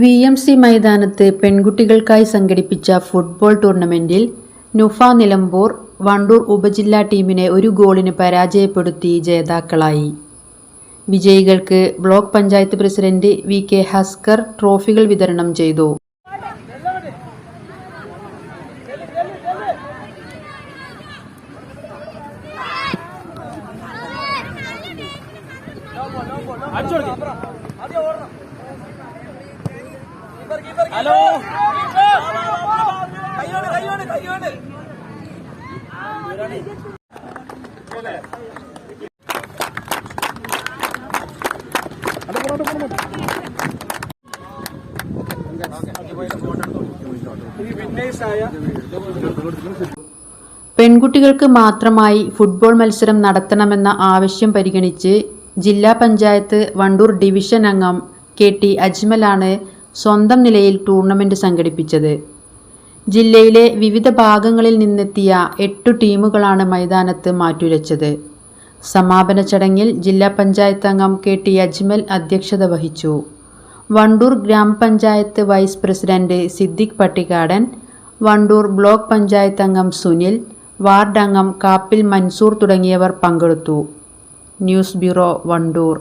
V M C മൈതാനത്ത് പെൺകുട്ടികൾക്കായി സംഘടിപ്പിച്ച ഫുട്ബോൾ ടൂർണമെന്റിൽ നുഫ നിലമ്പൂർ വണ്ടൂർ ഉപജില്ലാ ടീമിനെ ഒരു ഗോളിന് പരാജയപ്പെടുത്തി ജേതാക്കളായി. വിജയികൾക്ക് block panchayat president V K Haskar ട്രോഫികൾ വിതരണം ചെയ്തു. ഹലോ? പെൺകുട്ടികൾക്ക് മാത്രമായി ഫുട്ബോൾ മത്സരം നടത്തണമെന്ന ആവശ്യം പരിഗണിച്ച് ജില്ലാ പഞ്ചായത്ത് വണ്ടൂർ ഡിവിഷൻ അംഗം കെ ടി അജ്മലാണ് സ്വന്തം നിലയിൽ ടൂർണമെന്റ് സംഘടിപ്പിച്ചത്. ജില്ലയിലെ വിവിധ ഭാഗങ്ങളിൽ നിന്നെത്തിയ എട്ടു ടീമുകളാണ് മൈതാനത്ത് മാറ്റുരച്ചത്. സമാപന ചടങ്ങിൽ ജില്ലാ പഞ്ചായത്ത് അംഗം കെ ടി അജ്മൽ അധ്യക്ഷത വഹിച്ചു. വണ്ടൂർ ഗ്രാമപഞ്ചായത്ത് vice president Siddique Pattikkadan Wandoor block panchayat അംഗം സുനിൽ വാർഡ് അംഗം കാപ്പിൽ മൻസൂർ തുടങ്ങിയവർ പങ്കെടുത്തു. News bureau Wandoor.